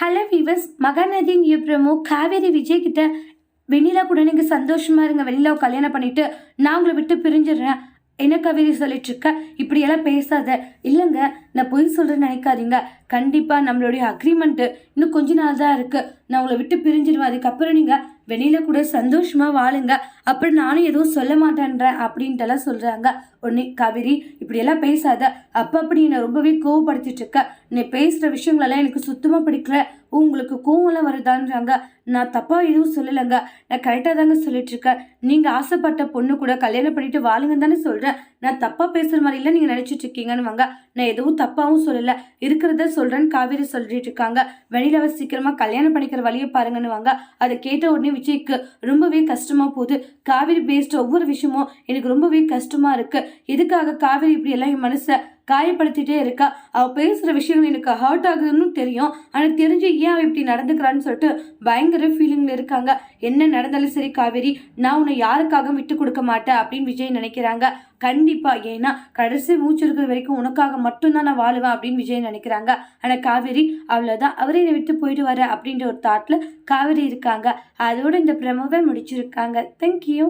Hello viewers மகாநதியின் promo Kaveri Vijay கிட்ட வெண்ணிலா கூட நீங்கள் சந்தோஷமாக இருங்க. வெண்ணிலாவை கல்யாணம் பண்ணிட்டு நான் உங்களை விட்டு பிரிஞ்சிடுறேன். என்ன கவிதை சொல்லிட்டு இருக்க? இப்படியெல்லாம் பேசாத. இல்லைங்க நான் பொய் சொல்கிறேன்னு நினைக்காதீங்க. கண்டிப்பாக நம்மளுடைய அக்ரிமெண்ட்டு இன்னும் கொஞ்ச நாள் தான் இருக்குது நான் உங்களை விட்டு பிரிஞ்சிடுவேன். அதுக்கப்புறம் நீங்கள் வெளியில கூட சந்தோஷமாக வாழுங்க. அப்புறம் நானும் எதுவும் சொல்ல மாட்டேன்றேன் அப்படின்ட்டுலாம் சொல்கிறாங்க உடனே காவேரி இப்படியெல்லாம் பேசாத. அப்போ அப்படி என்னை ரொம்பவே கோவப்படுத்திட்டு இருக்க நீ பேசுகிற விஷயங்களெல்லாம் எனக்கு சுத்தமாக பிடிக்கல. உங்களுக்கு கோவம்லாம் வருதான்றாங்க. நான் தப்பாக எதுவும் சொல்லலைங்க. நான் கரெக்டாக தாங்க சொல்லிட்டு இருக்கேன் நீங்கள் ஆசைப்பட்ட பொண்ணு கூட கல்யாணம் பண்ணிட்டு வாழுங்கன்னு தானே சொல்கிறேன் நான் தப்பாக பேசுகிற மாதிரிலாம் நீங்கள் நினச்சிட்டு இருக்கீங்கன்னு வாங்க. நான் எதுவும் தப்பாகவும் சொல்லலை. இருக்கிறத சொல்கிறேன்னு காவேரி சொல்லிட்டு இருக்காங்க வெளியில சீக்கிரமாக கல்யாணம் பண்ணிக்கிற வழியை பாருங்கன்னு வாங்க. அதை கேட்ட உடனே விஜய்க்கு ரொம்பவே கஷ்டமாக போகுது. காவேரி பேஸ்ட் ஒவ்வொரு விஷயமும் எனக்கு ரொம்பவே கஷ்டமாக இருக்குது எதுக்காக காவேரி இப்படி எல்லாம் என் மனசை காயப்படுத்திட்டே இருக்கா. அவள் பேசுகிற விஷயங்கள் எனக்கு ஹர்ட் ஆகுதுன்னு தெரியும். ஆனால் தெரிஞ்சு ஏன் அவள் இப்படி நடந்துக்கிறான்னு சொல்லிட்டு பயங்கர ஃபீலிங்கில் இருக்காங்க. என்ன நடந்தாலும் சரி காவேரி நான் உன்னை யாருக்காகவும் விட்டு கொடுக்க மாட்டேன் அப்படின்னு விஜய் நினைக்கிறாங்க. கண்டிப்பாக ஏன்னா கடைசி மூச்சு இருக்கிற வரைக்கும் உனக்காக மட்டும்தான் நான் வாழுவேன் அப்படின்னு விஜய் நினைக்கிறாங்க. ஆனால் காவேரி அவ்வளோதான் அவரே என்னை விட்டு போயிட்டு வர அப்படின்ற ஒரு தாட்டில் காவேரி இருக்காங்க. அதோட இந்த பிரமவை முடிச்சிருக்காங்க. தேங்க்யூ